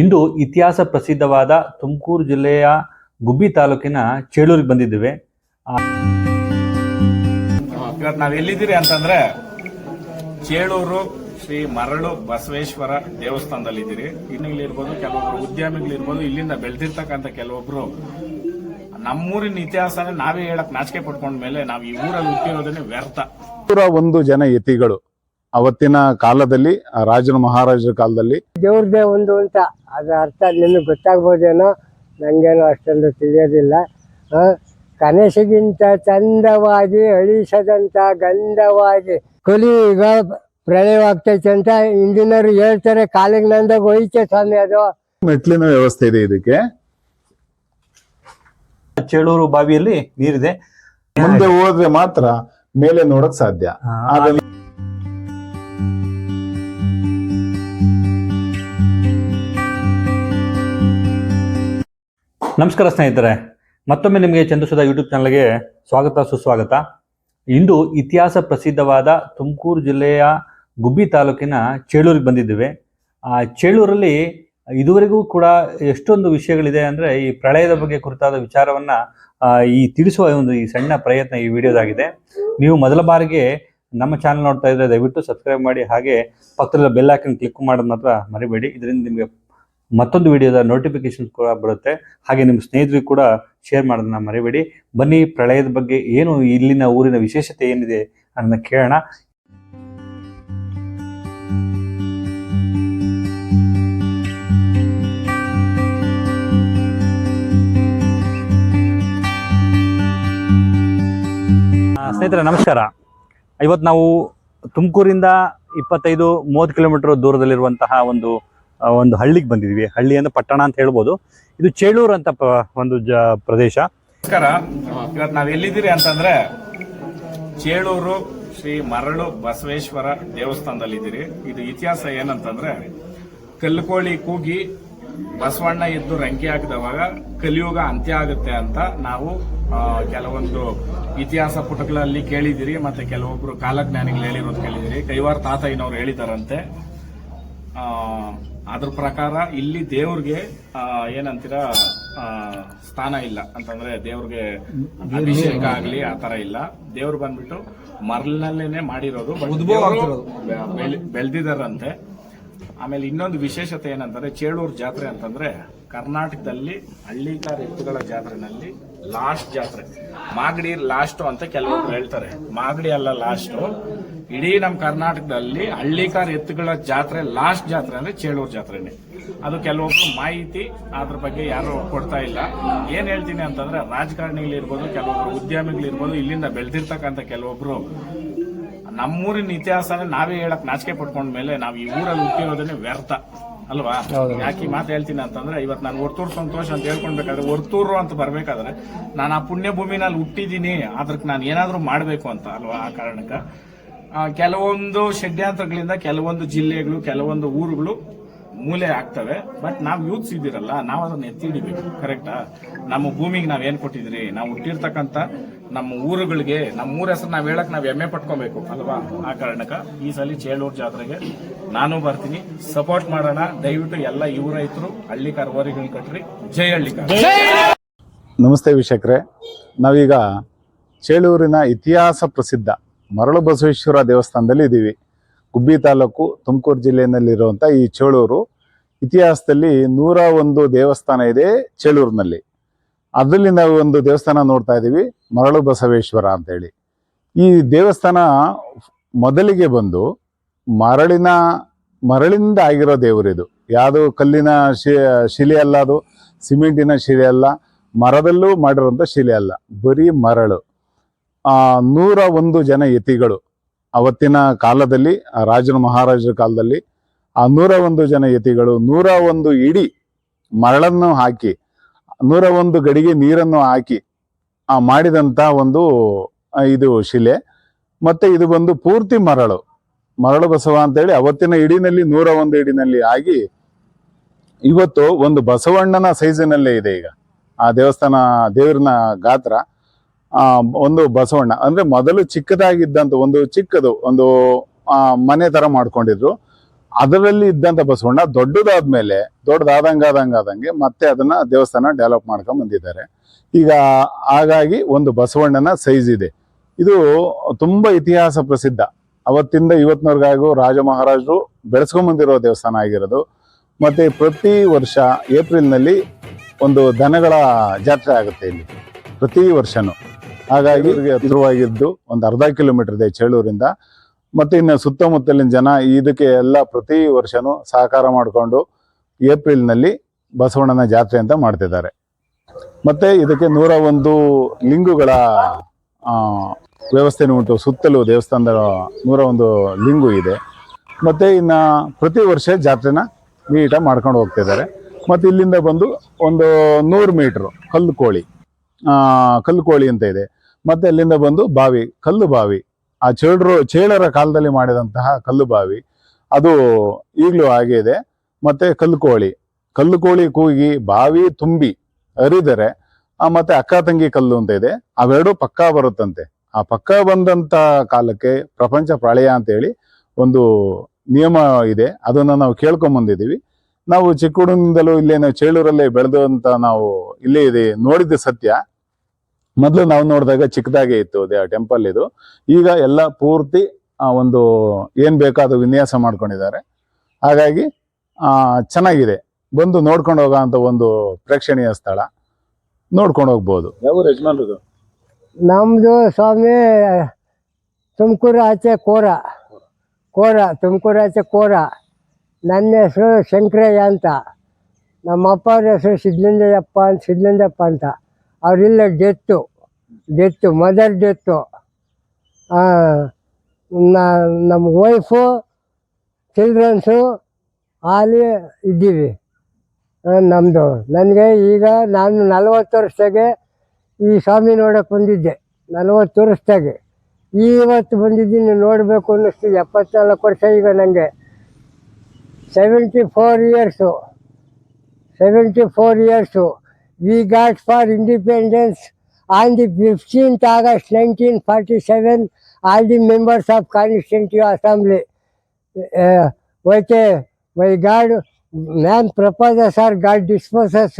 ಇಂದು ಇತಿಹಾಸ ಪ್ರಸಿದ್ಧವಾದ ತುಮಕೂರು ಜಿಲ್ಲೆಯ ಗುಬ್ಬಿ ತಾಲೂಕಿನ ಚೇಳೂರಿಗೆ ಬಂದಿದ್ದೇವೆ. ಇವತ್ತು ನಾವು ಎಲ್ಲಿದ್ದೀರಿ ಅಂತಂದ್ರೆ ಚೇಳೂರು ಶ್ರೀ ಮರಳು ಬಸವೇಶ್ವರ ದೇವಸ್ಥಾನದಲ್ಲಿದ್ದೀರಿ. ಇನ್ನು ಕೆಲವೊಬ್ಬರು ಕೆಲವೊಬ್ರು ಉದ್ಯಮಿಗಳಿರ್ಬೋದು ಇಲ್ಲಿಂದ ಬೆಳೆದಿರ್ತಕ್ಕಂಥ ಕೆಲವೊಬ್ರು ನಮ್ಮೂರಿನ ಇತಿಹಾಸ ನಾವೇ ಹೇಳಕ್ ನಾಚಿಕೆ ಪಟ್ಕೊಂಡ ಮೇಲೆ ನಾವು ಈ ಊರಲ್ಲಿ ಹುಟ್ಟಿರೋದನ್ನೇ ವ್ಯರ್ಥ. ನೂರ ಒಂದು ಜನ ಯತಿಗಳು. ಅವತ್ತಿನ ಕಾಲದಲ್ಲಿ ರಾಜನ ರಾಜರ ಮಹಾರಾಜರ ಕಾಲದಲ್ಲಿ. ದೇವ್ರದೇ ಒಂದು ಅಂತ ಅದ್ರ ಅರ್ಥ ನಿಮಗೆ ಗೊತ್ತಾಗ್ಬೋದೇನೋ? ನಂಗೇನು ಅಷ್ಟೊಂದು ತಿಳಿಯೋದಿಲ್ಲ. ಆ, ಕನಸಿಗಿಂತ ಚಂದವಾಗಿ ಅಳಿಸದಂತ ಗಂಧವಾಗಿ ಕೊಲಿ ಈಗ ಪ್ರಳಯವಾಗ್ತೈತೆ ಅಂತ ಇಂಜಿನಿಯರ್ ಹೇಳ್ತಾರೆ. ಕಾಲಿಗೆ ನಂದಾಗ ಹೋಯ್ತೆ ಸ್ವಾಮಿ ಅದು. ಮೆಟ್ಲಿನ ವ್ಯವಸ್ಥೆ ಇದೆ ಇದಕ್ಕೆ. ಚೇಳೂರು ಬಾವಿಯಲ್ಲಿ ನೀರಿದೆ. ಮುಂದೆ ಹೋದ್ರೆ ಮಾತ್ರ ಮೇಲೆ ನೋಡಕ್ ಸಾಧ್ಯ. ಆದ್ರೆ ನಮಸ್ಕಾರ ಸ್ನೇಹಿತರೆ, ಮತ್ತೊಮ್ಮೆ ನಿಮಗೆ ಚಂದ್ರಸುಧಾ ಯೂಟ್ಯೂಬ್ ಚಾನಲ್ಗೆ ಸ್ವಾಗತ, ಸುಸ್ವಾಗತ. ಇಂದು ಇತಿಹಾಸ ಪ್ರಸಿದ್ಧವಾದ ತುಮಕೂರು ಜಿಲ್ಲೆಯ ಗುಬ್ಬಿ ತಾಲೂಕಿನ ಚೇಳೂರಿಗೆ ಬಂದಿದ್ದೇವೆ. ಆ ಚೇಳೂರಲ್ಲಿ ಇದುವರೆಗೂ ಕೂಡ ಎಷ್ಟೊಂದು ವಿಷಯಗಳಿದೆ ಅಂದರೆ ಈ ಪ್ರಳಯದ ಬಗ್ಗೆ ಕುರಿತಾದ ವಿಚಾರವನ್ನ ಈ ತಿಳಿಸುವ ಒಂದು ಈ ಸಣ್ಣ ಪ್ರಯತ್ನ ಈ ವಿಡಿಯೋದಾಗಿದೆ. ನೀವು ಮೊದಲ ಬಾರಿಗೆ ನಮ್ಮ ಚಾನಲ್ ನೋಡ್ತಾ ಇದ್ರೆ ದಯವಿಟ್ಟು ಸಬ್ಸ್ಕ್ರೈಬ್ ಮಾಡಿ, ಹಾಗೆ ಪಕ್ಕದಲ್ಲಿ ಬೆಲ್ ಐಕನ್ ಕ್ಲಿಕ್ ಮಾಡೋದು ಮಾತ್ರ ಮರಿಬೇಡಿ. ಇದರಿಂದ ನಿಮಗೆ ಮತ್ತೊಂದು ವಿಡಿಯೋದ ನೋಟಿಫಿಕೇಶನ್ ಕೂಡ ಬರುತ್ತೆ. ಹಾಗೆ ನಿಮ್ಮ ಸ್ನೇಹಿತರಿಗೂ ಕೂಡ ಶೇರ್ ಮಾಡೋದನ್ನ ಮರಿಬೇಡಿ. ಬನ್ನಿ, ಪ್ರಳಯದ ಬಗ್ಗೆ ಏನು ಇಲ್ಲಿನ ಊರಿನ ವಿಶೇಷತೆ ಏನಿದೆ ಅನ್ನೋದನ್ನ ಕೇಳೋಣ. ಸ್ನೇಹಿತರೆ, ನಮಸ್ಕಾರ. ಇವತ್ತು ನಾವು ತುಮಕೂರಿಂದ ಇಪ್ಪತ್ತೈದು, ಮೂವತ್ತು ಕಿಲೋಮೀಟರ್ ದೂರದಲ್ಲಿರುವಂತಹ ಒಂದು ಒಂದು ಹಳ್ಳಿಗೆ ಬಂದಿದ್ವಿ. ಹಳ್ಳಿ ಅಂದ್ರೆ ಪಟ್ಟಣ ಅಂತ ಹೇಳ್ಬೋದು. ಇದು ಚೇಳೂರು ಅಂತ ಒಂದು ಜ, ಪ್ರದೇಶ. ನಮಸ್ಕಾರ. ಇವತ್ತು ನಾವು ಎಲ್ಲಿದ್ದೀರಿ ಅಂತಂದ್ರೆ ಚೇಳೂರು ಶ್ರೀ ಮರಳು ಬಸವೇಶ್ವರ ದೇವಸ್ಥಾನದಲ್ಲಿದ್ದೀರಿ. ಇದು ಇತಿಹಾಸ ಏನಂತಂದ್ರೆ ಕಲ್ಲುಕೋಳಿ ಕೂಗಿ ಬಸವಣ್ಣ ಎದ್ದು ರಂಕೆ ಹಾಕಿದವಾಗ ಕಲಿಯುಗ ಅಂತ್ಯ ಆಗುತ್ತೆ ಅಂತ ನಾವು ಕೆಲವೊಂದು ಇತಿಹಾಸ ಪುಟಗಳಲ್ಲಿ ಕೇಳಿದಿರಿ ಮತ್ತೆ ಕೆಲವೊಬ್ರು ಕಾಲಜ್ಞಾನಿಗಳು ಹೇಳಿರೋದು ಕೇಳಿದಿರಿ ಕೈವಾರ ತಾತಯ್ಯನವ್ರು ಹೇಳಿದಾರಂತೆ. ಅದ್ರ ಪ್ರಕಾರ ಇಲ್ಲಿ ದೇವ್ರಿಗೆ ಏನಂತೀರಾ ಸ್ಥಾನ ಇಲ್ಲ. ಅಂತಂದ್ರೆ ದೇವ್ರಿಗೆ ಅಭಿಷೇಕ ಆಗ್ಲಿ ಆ ತರ ಇಲ್ಲ. ದೇವ್ರು ಬಂದ್ಬಿಟ್ಟು ಮರಳಿನಲ್ಲೇನೆ ಮಾಡಿರೋದು ಬೆಳೆದಿದಾರಂತೆ. ಆಮೇಲೆ ಇನ್ನೊಂದು ವಿಶೇಷತೆ ಏನಂತಂದ್ರೆ ಚೇಳೂರು ಜಾತ್ರೆ ಅಂತಂದ್ರೆ ಕರ್ನಾಟಕದಲ್ಲಿ ಹಳ್ಳಿಕಾರ ಎತ್ತುಗಳ ಜಾತ್ರೆನಲ್ಲಿ ಲಾಸ್ಟ್ ಜಾತ್ರೆ. ಮಾಗಡಿ ಲಾಸ್ಟು ಅಂತ ಕೆಲವೊಬ್ರು ಹೇಳ್ತಾರೆ. ಮಾಗಡಿ ಅಲ್ಲ ಲಾಸ್ಟು. ಇಡೀ ನಮ್ಮ ಕರ್ನಾಟಕದಲ್ಲಿ ಹಳ್ಳಿಕಾರ್ ಎತ್ತುಗಳ ಜಾತ್ರೆ ಲಾಸ್ಟ್ ಜಾತ್ರೆ ಅಂದ್ರೆ ಚೇಳೂರು ಜಾತ್ರೆನೇ. ಅದು ಕೆಲವೊಬ್ರು ಮಾಹಿತಿ ಅದ್ರ ಬಗ್ಗೆ ಯಾರು ಕೊಡ್ತಾ ಇಲ್ಲ. ಏನ್ ಹೇಳ್ತೀನಿ ಅಂತಂದ್ರೆ ರಾಜಕಾರಣಿಗಳಿರ್ಬೋದು ಕೆಲವೊಬ್ರು ಉದ್ಯಮಿಗಳಿರ್ಬೋದು ಇಲ್ಲಿಂದ ಬೆಳೆದಿರ್ತಕ್ಕಂಥ ಕೆಲವೊಬ್ರು ನಮ್ಮೂರಿನ ಇತಿಹಾಸನೇ ನಾವೇ ಹೇಳಕ್ ನಾಚಿಕೆ ಪಡ್ಕೊಂಡ ಮೇಲೆ ನಾವು ಈ ಊರಲ್ಲಿ ಹುಟ್ಟಿರೋದನ್ನೇ ವ್ಯರ್ಥ. ಅಲ್ವಾ? ಯಾಕೆ ಈ ಮಾತು ಹೇಳ್ತೀನಿ ಅಂತಂದ್ರೆ ಇವತ್ತು ನಾನು ಒರ್ತೂರು ಸಂತೋಷ ಅಂತ ಹೇಳ್ಕೊಳ್ಬೇಕಾದ್ರೆ ಒರ್ತೂರು ಅಂತ ಬರ್ಬೇಕಾದ್ರೆ ನಾನು ಆ ಪುಣ್ಯ ಭೂಮಿನಲ್ಲಿ ಹುಟ್ಟಿದ್ದೀನಿ ಅದಕ್ಕೆ ನಾನು ಏನಾದರೂ ಮಾಡಬೇಕು ಅಂತ ಅಲ್ವಾ ಆ ಕಾರಣಕ್ಕೆ? ಕೆಲವೊಂದು ಷಡ್ಯಂತ್ರಗಳಿಂದ ಕೆಲವೊಂದು ಜಿಲ್ಲೆಗಳು ಕೆಲವೊಂದು ಊರುಗಳು ಮೂಲೆ ಆಗ್ತವೆ ಬಟ್ ನಾವು ಯೂತ್ಸ್ ಇದ್ದೀರಲ್ಲ ನಾವು ಅದನ್ನ ಎತ್ತಿ ಹಿಡಿಬೇಕು ಕರೆಕ್ಟಾ ನಮ್ಮ ಭೂಮಿಗೆ ನಾವು ಏನು ಕೊಟ್ಟಿದ್ರಿ? ನಾವು ಹುಟ್ಟಿರ್ತಕ್ಕಂಥ ನಮ್ಮ ಊರುಗಳಿಗೆ ನಮ್ಮ ಊರ ಹೆಸರು ನಾವು ಹೇಳಕ್ ನಾವು ಹೆಮ್ಮೆ ಪಟ್ಕೊಬೇಕು ಅಲ್ವಾ? ಆ ಕಾರಣಕ್ಕೆ ಈ ಸಲ ಚೇಳೂರು ಜಾತ್ರೆಗೆ ನಾನು ಬರ್ತೀನಿ. ಸಪೋರ್ಟ್ ಮಾಡೋಣ. ದಯವಿಟ್ಟು ಎಲ್ಲ ಯುವ ರೈತರು ಹಳ್ಳಿ ಓರಿಗಳು ಕಟ್ರಿ. ಜೈ ಹಳ್ಳಿ ನಮಸ್ತೆ ವೀಕ್ಷಕರೇ. ನಾವೀಗ ಚೇಳೂರಿನ ಇತಿಹಾಸ ಪ್ರಸಿದ್ಧ ಮರಳು ಬಸವೇಶ್ವರ ದೇವಸ್ಥಾನದಲ್ಲಿ ಇದ್ದೀವಿ ಗುಬ್ಬಿ ತಾಲೂಕು ತುಮಕೂರು ಜಿಲ್ಲೆಯಲ್ಲಿರುವಂಥ ಈ ಚೇಳೂರು, ಇತಿಹಾಸದಲ್ಲಿ ನೂರ ಒಂದು ದೇವಸ್ಥಾನ ಇದೆ ಚೇಳೂರಿನಲ್ಲಿ. ಅದರಲ್ಲಿ ನಾವು ಒಂದು ದೇವಸ್ಥಾನ ನೋಡ್ತಾ ಇದ್ದೀವಿ ಮರಳು ಬಸವೇಶ್ವರ ಅಂತೇಳಿ. ಈ ದೇವಸ್ಥಾನ ಮೊದಲಿಗೆ ಬಂದು ಮರಳಿನ ಮರಳಿಂದ ಆಗಿರೋ ದೇವರಿದು ಯಾವುದು ಕಲ್ಲಿನ ಶಿಲೆ ಅಲ್ಲ ಅದು, ಸಿಮೆಂಟಿನ ಶಿಲೆ ಅಲ್ಲ, ಮರದಲ್ಲೂ ಮಾಡಿರುವಂಥ ಶಿಲೆ ಅಲ್ಲ, ಬರೀ ಮರಳು. ನೂರ ಒಂದು ಜನ ಯತಿಗಳು. ಅವತ್ತಿನ ಕಾಲದಲ್ಲಿ ರಾಜನ ರಾಜರ ಮಹಾರಾಜರ ಕಾಲದಲ್ಲಿ ಆ ನೂರ ಒಂದು ಜನ ಯತಿಗಳು ನೂರ ಒಂದು ಇಡಿ ಮರಳನ್ನು ಹಾಕಿ, ನೂರ ಒಂದು ಗಡಿಗೆ ನೀರನ್ನು ಹಾಕಿ, ಆ ಮಾಡಿದಂಥ ಒಂದು ಇದು ಶಿಲೆ. ಮತ್ತೆ ಇದು ಬಂದು ಪೂರ್ತಿ ಮರಳು. ಮರಳು ಬಸವ ಅಂತೇಳಿ ಅವತ್ತಿನ ಇಡಿನಲ್ಲಿ ನೂರ ಒಂದು ಇಡಿನಲ್ಲಿ ಆಗಿ, ಇವತ್ತು ಒಂದು ಬಸವಣ್ಣನ ಸೈಜಿನಲ್ಲೇ ಇದೆ ಈಗ. ಆ ದೇವಸ್ಥಾನ ದೇವ್ರನ್ನ ಗಾತ್ರ. ಒಂದು ಬಸವಣ್ಣ. ಅಂದ್ರೆ ಮೊದಲು ಚಿಕ್ಕದಾಗಿದ್ದಂತ ಒಂದು ಚಿಕ್ಕದು, ಒಂದು ಮನೆ ತರ ಮಾಡ್ಕೊಂಡಿದ್ರು. ಅದರಲ್ಲಿ ಇದ್ದಂತ ಬಸವಣ್ಣ ದೊಡ್ಡದಾದ್ಮೇಲೆ ದೊಡ್ಡದಾದಂಗ ಆದಂಗ ಆದಂಗೆ ಮತ್ತೆ ಅದನ್ನ ದೇವಸ್ಥಾನ ಡೆವಲಪ್ ಮಾಡ್ಕೊಂಡ್ ಬಂದಿದ್ದಾರೆ. ಈಗ ಹಾಗಾಗಿ ಒಂದು ಬಸವಣ್ಣನ ಸೈಜ್ ಇದೆ. ಇದು ತುಂಬಾ ಇತಿಹಾಸ ಪ್ರಸಿದ್ಧ. ಅವತ್ತಿಂದ ಇವತ್ತಿನವರೆಗಾಗೂ ರಾಜ ಮಹಾರಾಜರು ಬೆಳೆಸ್ಕೊಂಡ್ ಬಂದಿರೋ ದೇವಸ್ಥಾನ ಆಗಿರೋದು. ಮತ್ತೆ ಪ್ರತಿ ವರ್ಷ ಏಪ್ರಿಲ್ನಲ್ಲಿ ಒಂದು ದನಗಳ ಜಾತ್ರೆ ಆಗುತ್ತೆ ಇಲ್ಲಿ. ಪ್ರತಿ ವರ್ಷನೂ. ಹಾಗಾಗಿ ಹತ್ತಿರವಾಗಿದ್ದು ಒಂದು ಅರ್ಧ ಕಿಲೋಮೀಟರ್ ಇದೆ ಚೇಳೂರಿಂದ. ಮತ್ತೆ ಇನ್ನು ಸುತ್ತಮುತ್ತಲಿನ ಜನ ಇದಕ್ಕೆ ಎಲ್ಲ ಪ್ರತಿ ವರ್ಷನೂ ಸಹಕಾರ ಮಾಡಿಕೊಂಡು ಏಪ್ರಿಲ್ನಲ್ಲಿ ಬಸವಣ್ಣನ ಜಾತ್ರೆ ಅಂತ ಮಾಡ್ತಿದ್ದಾರೆ. ಮತ್ತೆ ಇದಕ್ಕೆ ನೂರ ಒಂದು ಲಿಂಗುಗಳ ವ್ಯವಸ್ಥೆನೂ ಉಂಟು. ಸುತ್ತಲೂ ದೇವಸ್ಥಾನದ ನೂರ ಒಂದು ಲಿಂಗು ಇದೆ. ಮತ್ತೆ ಇನ್ನ ಪ್ರತಿ ವರ್ಷ ಜಾತ್ರೆನ ನೀಟಾಗಿ ಮಾಡ್ಕೊಂಡು ಹೋಗ್ತಿದ್ದಾರೆ. ಮತ್ತೆ ಇಲ್ಲಿಂದ ಬಂದು ಒಂದು ನೂರು ಮೀಟ್ರು ಕಲ್ಲು ಕೋಳಿ ಆ, ಕಲ್ಲು ಕೋಳಿ ಅಂತ ಇದೆ. ಮತ್ತೆ ಅಲ್ಲಿಂದ ಬಂದು ಬಾವಿ, ಕಲ್ಲು ಬಾವಿ. ಆ ಚೇಳರು, ಚೇಳರ ಕಾಲದಲ್ಲಿ ಮಾಡಿದಂತಹ ಕಲ್ಲು ಬಾವಿ. ಅದು ಈಗಲೂ ಹಾಗೆ ಇದೆ. ಮತ್ತೆ ಕಲ್ಲು ಕೋಳಿ. ಕಲ್ಲು ಕೋಳಿ ಕೂಗಿ ಬಾವಿ ತುಂಬಿ ಅರಿದರೆ ಆ ಮತ್ತೆ ಅಕ್ಕ ತಂಗಿ ಕಲ್ಲು ಅಂತ ಇದೆ. ಅವೆರಡು ಪಕ್ಕಾ ಬರುತ್ತಂತೆ. ಆ ಪಕ್ಕ ಬಂದಂತ ಕಾಲಕ್ಕೆ ಪ್ರಪಂಚ ಪ್ರಳಯ ಅಂತ ಹೇಳಿ ಒಂದು ನಿಯಮ ಇದೆ. ಅದನ್ನ ನಾವು ಕೇಳ್ಕೊಂಡ್ ಬಂದಿದ್ದೀವಿ. ನಾವು ಚಿಕ್ಕ ಹುಡುಗನಿಂದಲೂ ಇಲ್ಲೇ ನಾವು ಚೇಳೂರಲ್ಲೇ ಬೆಳೆದು ಅಂತ ನಾವು ಇಲ್ಲೇ ಇದೆ ನೋಡಿದ್ದು ಸತ್ಯ. ಮೊದಲು ನಾವು ನೋಡಿದಾಗ ಚಿಕ್ಕದಾಗೆ ಇತ್ತು ಟೆಂಪಲ್ ಇದು. ಈಗ ಎಲ್ಲ ಪೂರ್ತಿ ಆ, ಒಂದು ಏನ್ ಬೇಕೋ ಅದು ವಿನ್ಯಾಸ ಮಾಡ್ಕೊಂಡಿದ್ದಾರೆ. ಹಾಗಾಗಿ ಆ ಚೆನ್ನಾಗಿದೆ. ಬಂದು ನೋಡ್ಕೊಂಡು ಹೋಗೋ ಅಂತ ಒಂದು ಪ್ರೇಕ್ಷಣೀಯ ಸ್ಥಳ. ನೋಡ್ಕೊಂಡು ಹೋಗ್ಬೋದು. ಯಾವ ಯಜಮಾನ್ರದು? ನಮ್ಮದು ಸ್ವಾಮಿ ತುಮಕೂರು ಆಚೆ ಕೋರ. ಕೋರ ತುಮಕೂರು ಆಚೆ ಕೋರ. ನನ್ನ ಹೆಸರು ಶಂಕರಯ್ಯ ಅಂತ. ನಮ್ಮ ಅಪ್ಪವ್ರ ಹೆಸರು ಸಿದ್ಧಲಿಂಗಯ್ಯಪ್ಪ ಅಂತ ಸಿದ್ಧಲಿಂಗಪ್ಪ ಅಂತ. ಅವರಿಲ್ಲ ಡೆತ್ತು ಡೆತ್ತು ಮದರ್ ಡೆತ್ತು ನಮ್ಮ ವೈಫು ಚಿಲ್ಡ್ರನ್ಸು ಅಲ್ಲಿ ಇದ್ದೀವಿ. ನಮ್ಮದು ನನಗೆ ಈಗ ನಾನು ನಲವತ್ತು ವರ್ಷದಾಗೆ ಈ ಸ್ವಾಮಿ ನೋಡೋಕ್ಕೆ ಬಂದಿದ್ದೆ. ನಲವತ್ತು ವರ್ಷದಾಗೆ. ಇವತ್ತು ಬಂದಿದ್ದೀನಿ ನೋಡಬೇಕು ಅನ್ನಿಸ್ತು. ಎಪ್ಪತ್ನಾಲ್ಕು ವರ್ಷ ಈಗ ನನಗೆ seventy four years seventy four years we got for independence on the fifteenth August nineteen forty seven all the members of constitutive assembly okay why god man proposes or god disposes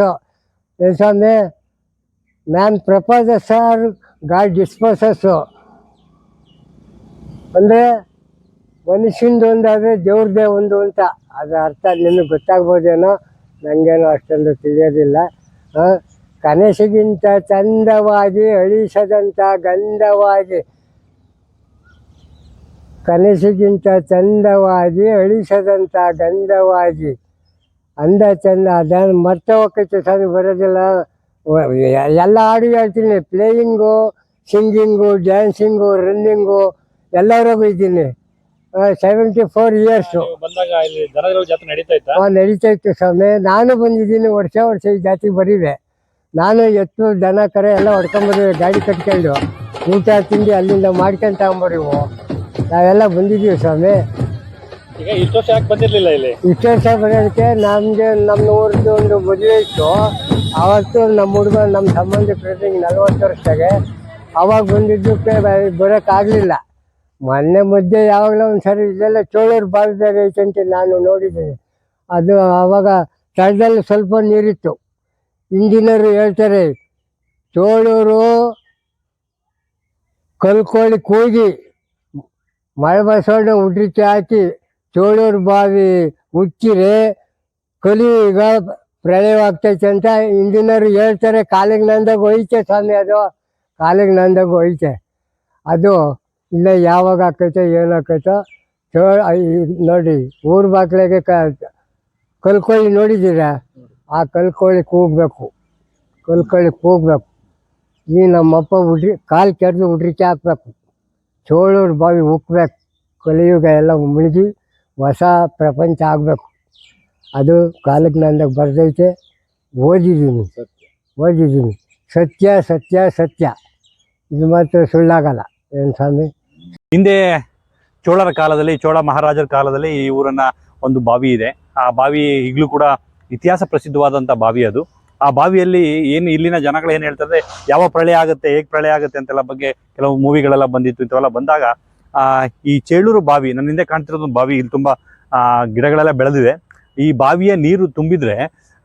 Swami man proposes or god disposes ಅಂದರೆ ಮನುಷ್ಯಂದು ಒಂದಾದರೆ ದೇವ್ರದ್ದೇ ಒಂದು ಅಂತ. ಅದರ ಅರ್ಥ ನಿಮಗೆ ಗೊತ್ತಾಗ್ಬೋದೇನೋ? ನನಗೇನೋ ಅಷ್ಟೊಂದು ತಿಳಿಯೋದಿಲ್ಲ. ಕನಸಿಗಿಂತ ಚಂದವಾಗಿ ಅಳಿಸದಂಥ ಗಂಧವಾಗಿ. ಕನಸಿಗಿಂತ ಚಂದವಾಗಿ ಅಳಿಸದಂಥ ಗಂಧವಾಗಿ. ಅಂದ ಚಂದ ಅದನ್ನು ಮತ್ತೆ ಹೋಗ್ತೈತೆ ಸರ್ ಬರೋದಿಲ್ಲ. ಎಲ್ಲ ಹಾಡು ಹೇಳ್ತೀನಿ, ಪ್ಲೇಯಿಂಗು, ಸಿಂಗಿಂಗು, ಡ್ಯಾನ್ಸಿಂಗು, ರನ್ನಿಂಗು ಎಲ್ಲರಿಗೂ ಇದ್ದೀನಿ. ಸೆವೆಂಟಿ ಫೋರ್ ಇಯರ್ಸು ಬಂದಾಗ ಇಲ್ಲಿ ದನಗಳ ಜಾತ್ರೆ ನಡೀತಾ ಇತ್ತಾ? ನಡೀತಾ ಇತ್ತು ಸ್ವಾಮಿ. ನಾನು ಬಂದಿದ್ದೀನಿ ವರ್ಷ ವರ್ಷ ಈ ಜಾತಿಗೆ ಬರೀವೆ. ನಾನು ಎತ್ತು ದನ ಕರೆ ಎಲ್ಲ ಹೊಡ್ಕೊಂಬರೀವಿ ಗಾಡಿ ಕಟ್ಕೊಂಡು ಊಟ ತಿಂಡಿ ಅಲ್ಲಿಂದ ಮಾಡ್ಕೊಂಡು ತಗೊಂಬರಿವು. ನಾವೆಲ್ಲ ಬಂದಿದ್ದೀವಿ ಸ್ವಾಮಿ. ಈಗ ಇಷ್ಟು ವರ್ಷ ಯಾಕೆ ಬಂದಿರ್ಲಿಲ್ಲ ಇಲ್ಲಿ? ಇಷ್ಟು ವರ್ಷ ಬರೋದಕ್ಕೆ ನಮಗೆ ನಮ್ಮ ಊರದ್ದು ಒಂದು ಮದುವೆ ಇತ್ತು. ಆವತ್ತು ನಮ್ಮ ಹುಡುಗ ನಮ್ಮ ಸಂಬಂಧಿಕರಿಗೆ ನಲ್ವತ್ತು ವರ್ಷದಾಗೆ ಅವಾಗ ಬಂದಿದ್ದಕ್ಕೆ ಬರೋಕ್ಕಾಗಲಿಲ್ಲ. ಮೊನ್ನೆ ಮಧ್ಯೆ ಯಾವಾಗಲೂ ಒಂದು ಸರಿ ಇದೆಲ್ಲ ಚೋಳೂರು ಬಾವಿ ಬೇರೆ ಅಂತ ನಾನು ನೋಡಿದ್ದೀನಿ. ಅದು ಆವಾಗ ತಳದಲ್ಲಿ ಸ್ವಲ್ಪ ನೀರಿತ್ತು. ಇಂಜಿನಿಯರು ಹೇಳ್ತಾರೆ, ಚೋಳೂರು ಕಲ್ಕೋಳಿ ಕೂಗಿ, ಮಳೆ ಬಸವಣ್ಣ ಉಡ್ರಿಕೆ ಹಾಕಿ, ಚೋಳೂರು ಬಾವಿ ಉಚ್ಚಿರೆ ಈಗ ಪ್ರಳಯವಾಗ್ತೈತೆ ಅಂತ ಇಂಜಿನಿಯರ್ ಹೇಳ್ತಾರೆ. ಕಾಲಿಗೆ ನಂದಾಗ ಹೋಯ್ತೆ ಸ್ವಾಮಿ ಅದು, ಕಾಲಿಗೆ ನಂದಾಗ ಹೋಯ್ತೆ ಅದು ಇಲ್ಲ ಯಾವಾಗ ಆಕೈತೋ ಏನಾಕೈತೋ ಈ- ನೋಡಿ, ಊರ ಬಾಗ್ಲಿಗೆ ಕ, ಕಲ್ಕೊಳ್ಳಿ ನೋಡಿದ್ದೀರಾ? ಆ ಕಲ್ಕೊಳ್ಳಿ ಕೂಗಬೇಕು ಕಲ್ಕೊಳ್ಳಿ ಕೂಗಬೇಕು ಈ ನಮ್ಮಪ್ಪ ಉಡ್ರಿ, ಕಾಲು ಕೆರೆದು ಉಡ್ರಿಕೆ ಹಾಕ್ಬೇಕು. ಚೋಳೂರು ಬಾವಿ ಉಕ್ಕಬೇಕು ಕಲಿಯುಗ ಎಲ್ಲ ಮುಳುಗಿ ಹೊಸ ಪ್ರಪಂಚ ಆಗಬೇಕು. ಅದು ಕಾಲಕ್ಕೆ ನಂದಾಗ ಬರ್ದೈತೆ. ಓದಿದ್ದೀನಿ. ಓದಿದ್ದೀನಿ. ಸತ್ಯ ಸತ್ಯ ಸತ್ಯ. ಇದು ಮಾತ್ರ ಸುಳ್ಳಾಗಲ್ಲ, ಏನು ಸ್ವಾಮಿ? ಹಿಂದೆ ಚೋಳರ ಕಾಲದಲ್ಲಿ ಚೋಳ ಮಹಾರಾಜರ ಕಾಲದಲ್ಲಿ ಈ ಊರನ್ನ ಒಂದು ಬಾವಿ ಇದೆ. ಆ ಬಾವಿ ಈಗಲೂ ಕೂಡ ಇತಿಹಾಸ ಪ್ರಸಿದ್ಧವಾದಂಥ ಬಾವಿ ಅದು. ಆ ಬಾವಿಯಲ್ಲಿ ಏನು ಇಲ್ಲಿನ ಜನಗಳು ಏನು ಹೇಳ್ತಾರೆ ಯಾವ ಪ್ರಳಯ ಆಗುತ್ತೆ ಹೇಗೆ ಪ್ರಳಯ ಆಗುತ್ತೆ ಅಂತೆಲ್ಲ ಬಗ್ಗೆ ಕೆಲವು ಮೂವಿಗಳೆಲ್ಲ ಬಂದಿತ್ತು ಇಂಥವೆಲ್ಲ ಬಂದಾಗ ಆ ಈ ಚೇಳೂರು ಬಾವಿ ನನ್ನ ಹಿಂದೆ ಕಾಣ್ತಿರೋದು ಒಂದು ಬಾವಿ ಇಲ್ಲಿ ತುಂಬಾ ಗಿಡಗಳೆಲ್ಲ ಬೆಳೆದಿದೆ ಈ ಬಾವಿಯ ನೀರು ತುಂಬಿದ್ರೆ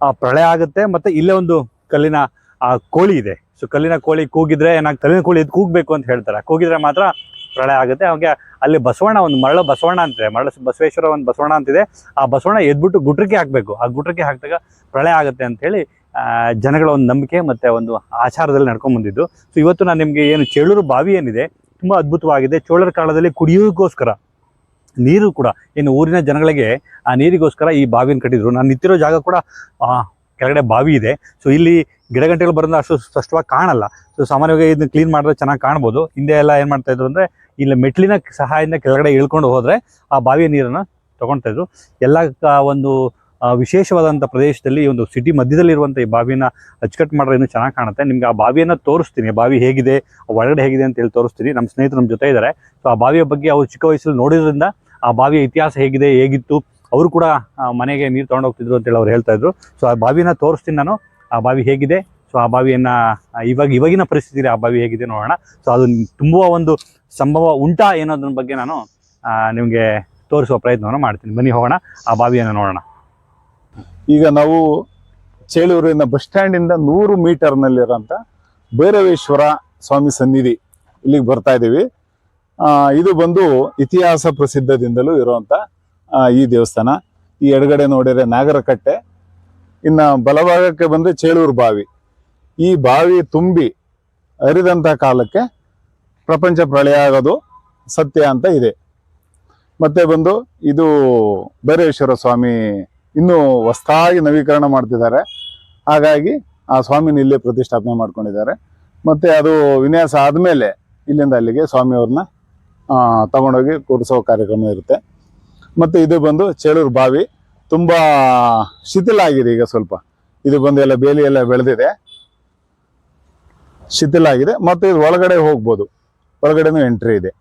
ಆ, ಪ್ರಳಯ ಆಗುತ್ತೆ ಮತ್ತೆ ಇಲ್ಲೇ ಒಂದು ಕಲ್ಲಿನ ಆ, ಕೋಳಿ ಇದೆ. ಸೊ ಕಲ್ಲಿನ ಕೋಳಿ ಕೂಗಿದ್ರೆ ಏನಾಗ ಕಲ್ಲಿನ ಕೋಳಿ ಕೂಗ್ಬೇಕು ಅಂತ ಹೇಳ್ತಾರೆ. ಕೂಗಿದ್ರೆ ಮಾತ್ರ ಪ್ರಳಯ ಆಗುತ್ತೆ. ಅವಾಗ ಅಲ್ಲಿ ಬಸವಣ್ಣ ಒಂದು ಮರಳ ಬಸವಣ್ಣ ಅಂತಿದೆ. ಮರಳ ಬಸವೇಶ್ವರ ಒಂದು ಬಸವಣ್ಣ ಅಂತಿದೆ. ಆ ಬಸವಣ್ಣ ಎದ್ಬಿಟ್ಟು ಗುಟ್ರಕ್ಕೆ ಹಾಕಬೇಕು. ಆ ಗುಟ್ರಕ್ಕೆ ಹಾಕಿದಾಗ ಪ್ರಳಯ ಆಗುತ್ತೆ ಅಂತ ಹೇಳಿ ಜನಗಳ ಒಂದು ನಂಬಿಕೆ ಮತ್ತೆ ಒಂದು ಆಚಾರದಲ್ಲಿ ನಡ್ಕೊಂಡ್ ಬಂದಿದ್ದು. ಸೊ ಇವತ್ತು ನಾನು ನಿಮಗೆ ಏನು ಚೇಳೂರು ಬಾವಿ ಏನಿದೆ, ತುಂಬಾ ಅದ್ಭುತವಾಗಿದೆ. ಚೋಳರ ಕಾಲದಲ್ಲಿ ಕುಡಿಯೋಕ್ಕೋಸ್ಕರ ನೀರು ಕೂಡ ಏನು ಊರಿನ ಜನಗಳಿಗೆ ಆ ನೀರಿಗೋಸ್ಕರ ಈ ಬಾವಿನ ಕಟ್ಟಿದ್ರು. ನಾನು ನಿಂತಿರೋ ಜಾಗ ಕೂಡ ಕೆಳಗಡೆ ಬಾವಿ ಇದೆ. ಸೊ ಇಲ್ಲಿ ಗಿಡಗಂಟೆಗಳು ಬರೋದು ಅಷ್ಟು ಸ್ಪಷ್ಟವಾಗಿ ಕಾಣಲ್ಲ. ಸೊ ಸಾಮಾನ್ಯವಾಗಿ ಇದನ್ನ ಕ್ಲೀನ್ ಮಾಡಿದ್ರೆ ಚೆನ್ನಾಗಿ ಕಾಣ್ಬೋದು. ಹಿಂದೆ ಎಲ್ಲ ಏನು ಮಾಡ್ತಾ ಇದ್ರು ಅಂದ್ರೆ ಇಲ್ಲಿ ಮೆಟ್ಲಿನ ಸಹಾಯದಿಂದ ಕೆಳಗಡೆ ಇಳ್ಕೊಂಡು ಹೋದರೆ ಆ ಬಾವಿಯ ನೀರನ್ನ ತಗೊಳ್ತಾ ಇದ್ರು. ಎಲ್ಲ ಒಂದು ವಿಶೇಷವಾದಂಥ ಪ್ರದೇಶದಲ್ಲಿ ಈ ಒಂದು ಸಿಟಿ ಮಧ್ಯದಲ್ಲಿರುವಂಥ ಈ ಬಾವಿನ ಅಚ್ಚುಕಟ್ಟು ಮಾಡಿದ್ರೆ ಇನ್ನೂ ಚೆನ್ನಾಗಿ ಕಾಣುತ್ತೆ. ನಿಮ್ಗೆ ಆ ಬಾವಿಯನ್ನು ತೋರಿಸ್ತೀನಿ. ಬಾವಿ ಹೇಗಿದೆ ಒಳಗಡೆ ಹೇಗಿದೆ ಅಂತ ಹೇಳಿ ತೋರಿಸ್ತೀನಿ. ನಮ್ಮ ಸ್ನೇಹಿತರು ನಮ್ಮ ಜೊತೆ ಇದ್ದಾರೆ ಸೊ ಆ ಬಾವಿಯ ಬಗ್ಗೆ ಅವರು ಚಿಕ್ಕ ವಯಸ್ಸಲ್ಲಿ ನೋಡಿದ್ರಿಂದ ಆ ಬಾವಿಯ ಇತಿಹಾಸ ಹೇಗಿದೆ, ಹೇಗಿತ್ತು, ಅವರು ಕೂಡ ಮನೆಗೆ ನೀರು ತೊಗೊಂಡು ಹೋಗ್ತಿದ್ರು ಅಂತೇಳಿ ಅವ್ರು ಹೇಳ್ತಾ ಇದ್ರು. ಸೊ ಆ ಬಾವಿನ ತೋರಿಸ್ತೀನಿ ನಾನು. ಆ ಬಾವಿ ಹೇಗಿದೆ ಸೊ ಆ ಬಾವಿಯನ್ನ ಇವಾಗ, ಇವಾಗಿನ ಪರಿಸ್ಥಿತಿಯಲ್ಲಿ ಆ ಬಾವಿ ಹೇಗಿದೆ ನೋಡೋಣ. ಸೊ ಅದು ತುಂಬುವ ಒಂದು ಸಂಭವ ಉಂಟಾ ಏನೋದ್ರ ಬಗ್ಗೆ ನಾನು ನಿಮಗೆ ತೋರಿಸುವ ಪ್ರಯತ್ನವನ್ನು ಮಾಡ್ತೀನಿ. ಬನ್ನಿ, ಹೋಗೋಣ. ಆ ಬಾವಿಯನ್ನು ನೋಡೋಣ. ಈಗ ನಾವು ಚೇಳೂರಿನ ಬಸ್ ಸ್ಟ್ಯಾಂಡಿಂದ ನೂರು ಮೀಟರ್ನಲ್ಲಿರೋಂಥ ಭೈರವೇಶ್ವರ ಸ್ವಾಮಿ ಸನ್ನಿಧಿ ಇಲ್ಲಿಗೆ ಬರ್ತಾ ಇದ್ದೀವಿ. ಇದು ಬಂದು ಇತಿಹಾಸ ಪ್ರಸಿದ್ಧದಿಂದಲೂ ಇರುವಂಥ ಈ ದೇವಸ್ಥಾನ. ಈ ಎಡಗಡೆ ನೋಡಿದರೆ ನಾಗರಕಟ್ಟೆ. ಇನ್ನ ಬಲಭಾಗಕ್ಕೆ ಬಂದರೆ ಚೇಳೂರು ಬಾವಿ. ಈ ಬಾವಿ ತುಂಬಿ ಹರಿದಂಥ ಕಾಲಕ್ಕೆ ಪ್ರಪಂಚ ಪ್ರಳಯ ಆಗೋದು ಸತ್ಯ ಅಂತ ಇದೆ. ಮತ್ತೆ ಬಂದು ಇದು ಬೈರೇಶ್ವರ ಸ್ವಾಮಿ ಇನ್ನೂ ಹೊಸ್ತಾಗಿ ನವೀಕರಣ ಮಾಡ್ತಿದ್ದಾರೆ. ಹಾಗಾಗಿ ಆ ಸ್ವಾಮಿನ ಇಲ್ಲೇ ಪ್ರತಿಷ್ಠಾಪನೆ ಮಾಡ್ಕೊಂಡಿದ್ದಾರೆ. ಮತ್ತೆ ಅದು ವಿನ್ಯಾಸ ಆದಮೇಲೆ ಇಲ್ಲಿಂದ ಅಲ್ಲಿಗೆ ಸ್ವಾಮಿಯವ್ರನ್ನ ತಗೊಂಡೋಗಿ ಕೂರಿಸೋ ಕಾರ್ಯಕ್ರಮ ಇರುತ್ತೆ. ಮತ್ತೆ ಇದು ಬಂದು ಚೇಳೂರು ಬಾವಿ. ತುಂಬಾ ಶಿಥಿಲ ಆಗಿದೆ ಈಗ ಸ್ವಲ್ಪ. ಇದು ಬಂದು ಎಲ್ಲ ಬೇಲಿ ಎಲ್ಲ ಬೆಳೆದಿದೆ. ಶಿಥಿಲ ಆಗಿದೆ ಮತ್ತೆ ಇದು ಒಳಗಡೆ ಹೋಗ್ಬೋದು. ಒಳಗಡೆನೂ ಎಂಟ್ರಿ ಇದೆ.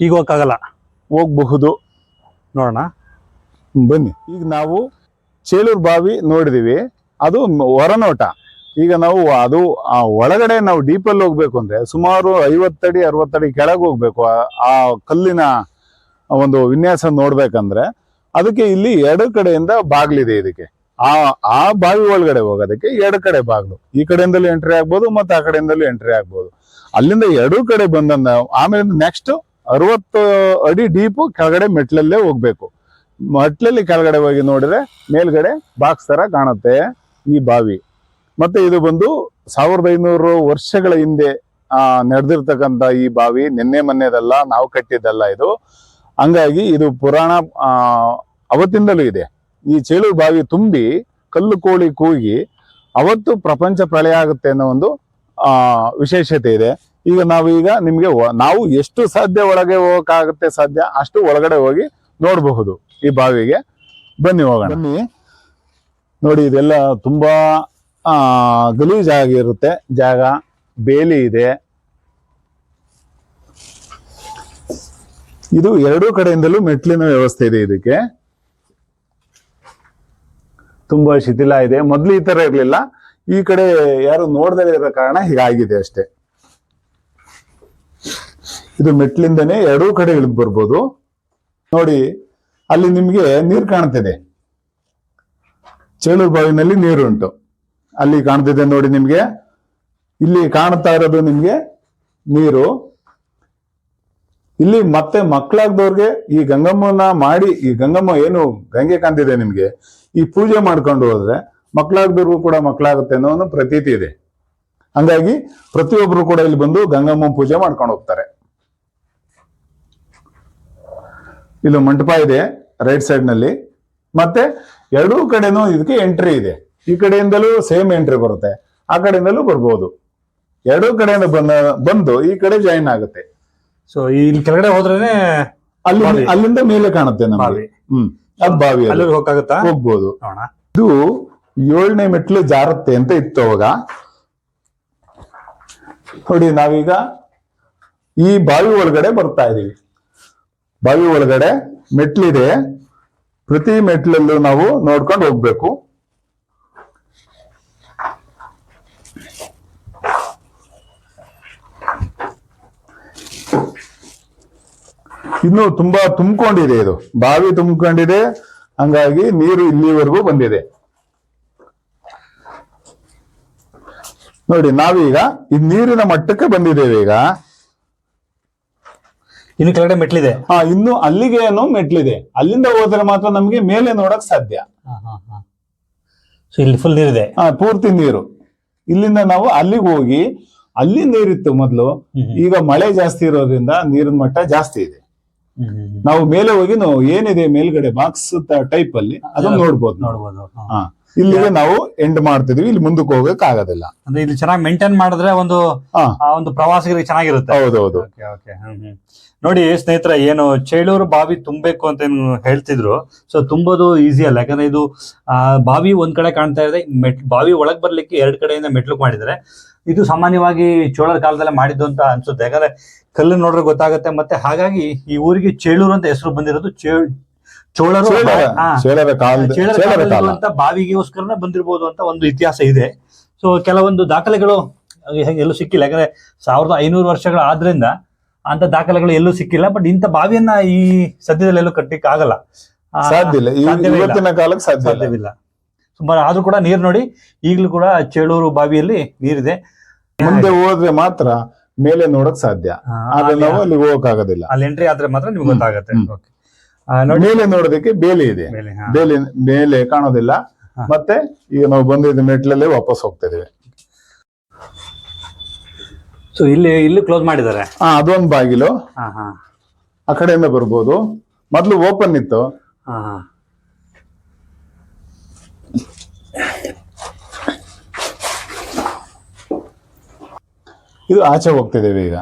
ಈಗ ಹೋಗಕ್ಕಾಗಲ್ಲ ಹೋಗಬಹುದು. ನೋಡೋಣ. ಬನ್ನಿ. ಈಗ ನಾವು ಚೇಳೂರು ಬಾವಿ ನೋಡಿದೀವಿ. ಅದು ಹೊರನೋಟ. ಈಗ ನಾವು ಅದು ಆ ಒಳಗಡೆ ನಾವು ಡೀಪಲ್ಲಿ ಹೋಗ್ಬೇಕು ಅಂದ್ರೆ ಸುಮಾರು ಐವತ್ತಡಿ ಅರವತ್ತಡಿ ಕೆಳಗೆ ಹೋಗ್ಬೇಕು. ಆ- ಆ ಕಲ್ಲಿನ ಒಂದು ವಿನ್ಯಾಸ ನೋಡ್ಬೇಕಂದ್ರೆ ಅದಕ್ಕೆ ಇಲ್ಲಿ ಎರಡು ಕಡೆಯಿಂದ ಬಾಗ್ಲಿದೆ ಇದಕ್ಕೆ. ಆ ಆ ಬಾವಿ ಒಳಗಡೆ ಹೋಗೋದಕ್ಕೆ ಎರಡು ಕಡೆ ಬಾಗಿಲು. ಈ ಕಡೆಯಿಂದಲೂ ಎಂಟ್ರಿ ಆಗ್ಬೋದು ಮತ್ತೆ ಆ ಕಡೆಯಿಂದಲೂ ಎಂಟ್ರಿ ಆಗ್ಬೋದು. ಅಲ್ಲಿಂದ ಎರಡೂ ಕಡೆ ಬಂದ ಆಮೇಲೆ ನೆಕ್ಸ್ಟ್ ಅರವತ್ತು ಅಡಿ ಡೀಪು ಕೆಳಗಡೆ ಮೆಟ್ಲಲ್ಲೇ ಹೋಗ್ಬೇಕು. ಮೆಟ್ಲಲ್ಲಿ ಕೆಳಗಡೆ ಹೋಗಿ ನೋಡಿದ್ರೆ ಮೇಲ್ಗಡೆ ಬಾಕ್ಸ್ ತರ ಕಾಣುತ್ತೆ ಈ ಬಾವಿ. ಮತ್ತೆ ಇದು ಬಂದು ಸಾವಿರದ ಐನೂರು ವರ್ಷಗಳ ಹಿಂದೆ, ಆ, ನಡೆದಿರ್ತಕ್ಕಂಥ ಈ ಬಾವಿ, ನಿನ್ನೆ ಮೊನ್ನೆದಲ್ಲ, ನಾವು ಕಟ್ಟಿದ್ದಲ್ಲ ಇದು. ಹಂಗಾಗಿ ಇದು ಪುರಾಣ ಅವತ್ತಿಂದಲೂ ಇದೆ. ಈ ಚೇಳು ಬಾವಿ ತುಂಬಿ ಕಲ್ಲು ಕೋಳಿ ಕೂಗಿ ಅವತ್ತು ಪ್ರಪಂಚ ಪ್ರಳಯ ಆಗುತ್ತೆ ಅನ್ನೋ ಒಂದು ಆ ವಿಶೇಷತೆ ಇದೆ. ಈಗ ನಾವೀಗ ನಿಮ್ಗೆ ನಾವು ಎಷ್ಟು ಸಾಧ್ಯ ಒಳಗೆ ಹೋಗಕ್ಕಾಗುತ್ತೆ ಸಾಧ್ಯ ಅಷ್ಟು ಒಳಗಡೆ ಹೋಗಿ ನೋಡಬಹುದು ಈ ಬಾವಿಗೆ. ಬನ್ನಿ ಹೋಗೋಣ. ಬನ್ನಿ. ನೋಡಿ ಇದೆಲ್ಲ ತುಂಬಾ ಆ ಗಲೀಜಾಗಿರುತ್ತೆ ಜಾಗ ಬೇಲಿ ಇದೆ. ಇದು ಎರಡೂ ಕಡೆಯಿಂದಲೂ ಮೆಟ್ಲಿನ ವ್ಯವಸ್ಥೆ ಇದೆ ಇದಕ್ಕೆ. ತುಂಬಾ ಶಿಥಿಲ ಇದೆ. ಮೊದ್ಲು ಈ ಥರ ಇರಲಿಲ್ಲ. ಈ ಕಡೆ ಯಾರು ನೋಡ್ದೇ ಇರೋ ಕಾರಣ ಹೀಗಾಗಿದೆ ಅಷ್ಟೇ. ಇದು ಮೆಟ್ಲಿಂದನೇ ಎರಡೂ ಕಡೆ ಇಳಿದು ಬರ್ಬೋದು. ನೋಡಿ, ಅಲ್ಲಿ ನಿಮ್ಗೆ ನೀರು ಕಾಣ್ತಿದೆ. ಚೇಳೂರು ಬಾವಿನಲ್ಲಿ ನೀರುಂಟು. ಅಲ್ಲಿ ಕಾಣ್ತಿದೆ ನೋಡಿ ನಿಮಗೆ. ಇಲ್ಲಿ ಕಾಣ್ತಾ ಇರೋದು ನಿಮಗೆ ನೀರು. ಇಲ್ಲಿ ಮತ್ತೆ ಮಕ್ಕಳಾಗ್ದವ್ರಿಗೆ ಈ ಗಂಗಮ್ಮನ ಮಾಡಿ, ಈ ಗಂಗಮ್ಮ ಏನು ಗಂಗೆ ಕಾಂತಿದೆ ನಿಮ್ಗೆ, ಈ ಪೂಜೆ ಮಾಡ್ಕೊಂಡು ಹೋದ್ರೆ ಮಕ್ಕಳಾಗ್ದವ್ರಿಗೂ ಕೂಡ ಮಕ್ಕಳಾಗುತ್ತೆ ಅನ್ನೋ ಒಂದು ಪ್ರತೀತಿ ಇದೆ. ಹಂಗಾಗಿ ಪ್ರತಿಯೊಬ್ರು ಕೂಡ ಇಲ್ಲಿ ಬಂದು ಗಂಗಮ್ಮ ಪೂಜೆ ಮಾಡ್ಕೊಂಡು ಹೋಗ್ತಾರೆ. ಇಲ್ಲಿ ಮಂಟಪ ಇದೆ ರೈಟ್ ಸೈಡ್ನಲ್ಲಿ. ಮತ್ತೆ ಎರಡೂ ಕಡೆನೂ ಇದಕ್ಕೆ ಎಂಟ್ರಿ ಇದೆ. ಈ ಕಡೆಯಿಂದಲೂ ಸೇಮ್ ಎಂಟ್ರಿ ಬರುತ್ತೆ. ಆ ಕಡೆಯಿಂದಲೂ ಬರ್ಬೋದು. ಎರಡೂ ಕಡೆಯಿಂದ ಬಂದ, ಬಂದು ಈ ಕಡೆ ಜಾಯಿನ್ ಆಗುತ್ತೆ. ಸೊ ಇಲ್ಲಿ ಕೆಳಗಡೆ ಹೋದ್ರೇನೆ ಅಲ್ಲಿ ಅಲ್ಲಿಂದ ಮೇಲೆ ಕಾಣುತ್ತೆ ನಮಗೆ. ಹ್ಮ್. ಅದ್ ಬಾವಿ ಅದು. ಅಲ್ಲಿ ಹೋಗಕ್ಕಾಗತ್ತಾ ಹೋಗ್ಬೋದು. ನೋಡೋಣ. ಇದು ಏಳನೇ ಮೆಟ್ಲು ಜಾರತ್ತೆ ಅಂತ ಇತ್ತು ಅವಾಗ. ನೋಡಿ ನಾವೀಗ ಈ ಬಾವಿ ಒಳಗಡೆ ಬರ್ತಾ ಇದೀವಿ. ಬಾವಿ ಒಳಗಡೆ ಮೆಟ್ಲಿದೆ. ಪ್ರತಿ ಮೆಟ್ಲಲ್ಲೂ ನಾವು ನೋಡ್ಕೊಂಡು ಹೋಗ್ಬೇಕು. ಇನ್ನು ತುಂಬಾ ತುಂಬಿಕೊಂಡಿದೆ ಇದು. ಬಾವಿ ತುಂಬಿಕೊಂಡಿದೆ. ಹಂಗಾಗಿ ನೀರು ಇಲ್ಲಿವರೆಗೂ ಬಂದಿದೆ. ನೋಡಿ ನಾವೀಗ ಈ ನೀರಿನ ಮಟ್ಟಕ್ಕೆ ಬಂದಿದ್ದೇವೆ ಈಗ. ಇನ್ನು ಕೆಳಗಡೆ ಮೆಟ್ಲಿದೆ. ಹಾ ಇನ್ನು ಅಲ್ಲಿಗೆ ಏನೋ ಮೆಟ್ಲಿದೆ. ಅಲ್ಲಿಂದ ಹೋದ್ರೆ ಮಾತ್ರ ನಮಗೆ ಮೇಲೆ ನೋಡಕ್ ಸಾಧ್ಯ. ಇಲ್ಲಿ ಫುಲ್ ನೀರಿದೆ. ಹಾ ಪೂರ್ತಿ ನೀರು. ಇಲ್ಲಿಂದ ನಾವು ಅಲ್ಲಿಗೆ ಹೋಗಿ ಅಲ್ಲಿ ನೀರಿತ್ತು ಮೊದಲು. ಈಗ ಮಳೆ ಜಾಸ್ತಿ ಇರೋದ್ರಿಂದ ನೀರಿನ ಮಟ್ಟ ಜಾಸ್ತಿ ಇದೆ. ನಾವು ಮೇಲೆ ಹೋಗಿ ನಾವು ಏನಿದೆ ಮೇಲ್ಗಡೆ ಬಾಕ್ಸ್ ಟೈಪ್ ಅಲ್ಲಿ ಅದನ್ನ ನೋಡ್ಬೋದು. ನೋಡ್ಬೋದು. ಹ. ಹಾ. ಇಲ್ಲಿಗೆ ನಾವು ಎಂಡ್ ಮಾಡ್ತಿದೀವಿ. ಇಲ್ಲಿ ಮುಂದಕ್ಕೆ ಹೋಗಕ್ ಆಗೋದಿಲ್ಲ. ಅಂದ್ರೆ ಇಲ್ಲಿ ಚೆನ್ನಾಗಿ ಮೇಂಟೈನ್ ಮಾಡಿದ್ರೆ ಒಂದು ಒಂದು ಪ್ರವಾಸಿಗರಿಗೆ ಚೆನ್ನಾಗಿರುತ್ತೆ. ಹೌದೌದು. ನೋಡಿ ಸ್ನೇಹಿತರ ಏನು ಚೇಳೂರು ಬಾವಿ ತುಂಬಬೇಕು ಅಂತ ಏನು ಹೇಳ್ತಿದ್ರು. ಸೊ ತುಂಬೋದು ಈಸಿ ಅಲ್ಲ. ಯಾಕಂದ್ರೆ ಇದು ಆ ಬಾವಿ ಒಂದ್ ಕಡೆ ಕಾಣ್ತಾ ಇದೆ. ಮೆಟ್ ಬಾವಿ ಒಳಗ್ ಬರ್ಲಿಕ್ಕೆ ಎರಡ್ ಕಡೆಯಿಂದ ಮೆಟ್ಲು ಮಾಡಿದ್ದಾರೆ. ಇದು ಸಾಮಾನ್ಯವಾಗಿ ಚೋಳರ ಕಾಲದಲ್ಲೇ ಮಾಡಿದ್ದು ಅಂತ ಅನ್ಸುತ್ತೆ. ಯಾಕಂದ್ರೆ ಕಲ್ಲು ನೋಡ್ರೆ ಗೊತ್ತಾಗುತ್ತೆ. ಮತ್ತೆ ಹಾಗಾಗಿ ಈ ಊರಿಗೆ ಚೇಳೂರು ಅಂತ ಹೆಸರು ಬಂದಿರೋದು ಚೋಳರು ಹಾ. ಚೇಳರ ಕಾಲದ ಚೇಳರ ಚೇಳರ ಕಾಲದಲ್ಲಿ ಕಾಲ. ಅಂತ ಬಾವಿಗೋಸ್ಕರನೇ ಬಂದಿರಬಹುದು ಅಂತ ಒಂದು ಇತಿಹಾಸ ಇದೆ. ಸೊ ಕೆಲವೊಂದು ದಾಖಲೆಗಳು ಹೇಗೆ ಎಲ್ಲೂ ಸಿಕ್ಕಿಲ್ಲ. ಯಾಕಂದ್ರೆ ಸಾವಿರದ ಐನೂರು ವರ್ಷಗಳ ಆದ್ರಿಂದ ಅಂತ ದಾಖಲೆಗಳು ಎಲ್ಲೂ ಸಿಕ್ಕಿಲ್ಲ. ಬಟ್ ಇಂಥ ಬಾವಿಯನ್ನ ಈ ಸದ್ಯದಲ್ಲಿ ಎಲ್ಲೂ ಕಟ್ಟಿಕ್ ಆಗಲ್ಲ ಆ, ಸಾಧ್ಯ ಇಲ್ಲ. ಇವತ್ತಿನ ಕಾಲಕ್ಕೆ ಸಾಧ್ಯ ಇಲ್ಲ. ಸಾಧ್ಯವಿಲ್ಲ. ಸುಮಾರು ಆದ್ರೂ ಕೂಡ ನೀರ್ ನೋಡಿ ಈಗಲೂ ಕೂಡ ಚೇಳೂರು ಬಾವಿಯಲ್ಲಿ ನೀರಿದೆ. ಮುಂದೆ ಹೋದ್ರೆ ಮಾತ್ರ ಮೇಲೆ ನೋಡಕ್ ಸಾಧ್ಯ. ಆದ್ರೆ ಅಲ್ಲಿ- ನಾವು ಅಲ್ಲಿ ಹೋಗಕ್ ಆಗೋದಿಲ್ಲ ಅಲ್ಲಿ ಎಂಟ್ರಿ ಆದ್ರೆ ಮಾತ್ರ ನಿಮ್ಗೆ. ಗೊತ್ತಾಗುತ್ತೆ. ಮೇಲೆ ನೋಡೋದಕ್ಕೆ ಬೇಲಿ ಇದೆ. ಬೇಲಿ ಮೇಲೆ ಕಾಣೋದಿಲ್ಲ. ಮತ್ತೆ ಈಗ ನಾವು ಬಂದಿದ್ದ ಮೆಟ್ಲಲ್ಲೇ ವಾಪಸ್ ಹೋಗ್ತಾ ಇದೀವಿ ಸೊ ಇಲ್ಲಿ ಇಲ್ಲಿ ಕ್ಲೋಸ್ ಮಾಡಿದ್ದಾರೆ. ಹಾ ಅದೊಂದು ಬಾಗಿಲು. ಆ ಕಡೆಯಿಂದ ಬರ್ಬೋದು. ಮೊದ್ಲು ಓಪನ್ ಇತ್ತು. ಇದು ಆಚೆ ಹೋಗ್ತಿದ್ದೇವೆ ಈಗ.